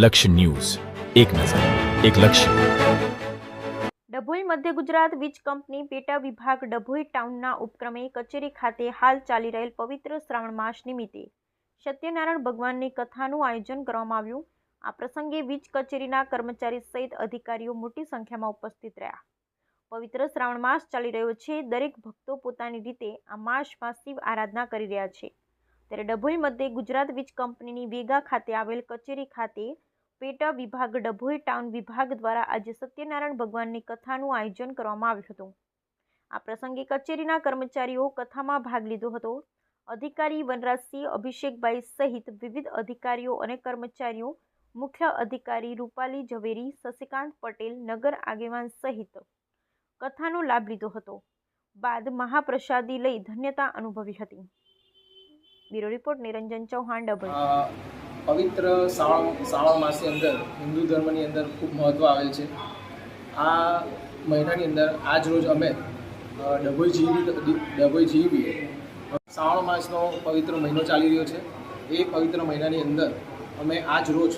લક્ષ્ય ન્યૂઝ. એક નજર, એક લક્ષ્ય. ડભોઈ મધ્ય ગુજરાત વીજ કંપની પેટા વિભાગ ડભોઈ ટાઉનના ઉપક્રમે કચેરી ખાતે હાલ ચાલી રહેલ પવિત્ર શ્રાવણ માસ નિમિત્તે સત્યનારાયણ ભગવાનની કથાનું આયોજન કરવામાં આવ્યું. આ પ્રસંગે વીજ કચેરીના કર્મચારી સહિત અધિકારીઓ મોટી સંખ્યામાં ઉપસ્થિત રહ્યા. પવિત્ર શ્રાવણ માસ ચાલી રહ્યો છે. દરેક ભક્તો પોતાની રીતે આ માસમાં શિવ આરાધના કરી રહ્યા છે. ત્યારે ડભોઈ મધ્યે ગુજરાત વીજ કંપનીની વેગા ખાતે આવેલ કચેરી ખાતે પેટા વિભાગ, ડભોઈ ટાઉન વિભાગ દ્વારા આજે સત્યનારાયણ ભગવાનની કથાનું આયોજન કરવામાં આવ્યું હતું. આ પ્રસંગે કચેરીના કર્મચારીઓ કથામાં ભાગ લીધો હતો. અધિકારી વનરાજસિંહ, અભિષેકભાઈ સહિત વિવિધ અધિકારીઓ અને કર્મચારીઓ, મુખ્ય અધિકારી રૂપાલી ઝવેરી, શશિકાંત પટેલ, નગર આગેવાન સહિત કથાનો લાભ લીધો હતો. બાદ મહાપ્રસાદી લઈ ધન્યતા અનુભવી હતી. Bureau report, Niranjan Chauhan double પવિત્ર શ્રાવણ શ્રાવણ માસની અંદર, હિન્દુ ધર્મની અંદર ખૂબ મહત્ત્વ આવેલ છે. આ મહિનાની અંદર, આજ રોજ અમે ડભોઈ જીવી ડભોઈ જીવી શ્રાવણ માસનો પવિત્ર મહિનો ચાલી રહ્યો છે. એ પવિત્ર મહિનાની અંદર, અમે આજ રોજ,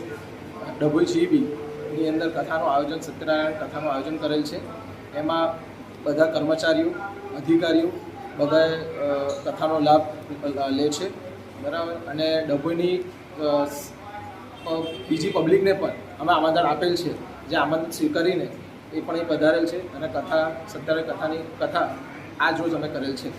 ડભોઈ જીબીની અંદર કથાનું આયોજન, સત્યનારાયણ કથાનું આયોજન કરેલ છે. એમાં બધા કર્મચારીઓ, અધિકારીઓ બધાએ કથાનો લાભ લે છે. બરાબર? અને ડભોઈની બીજી પબ્લિકને પણ અમે આમંત્રણ આપેલ છે, જે આમંત્રણ સ્વીકારીને એ પણ એ પધારેલ છે. અને કથા, સત્યારે કથાની કથા આજ રોજ અમે કરેલ છે.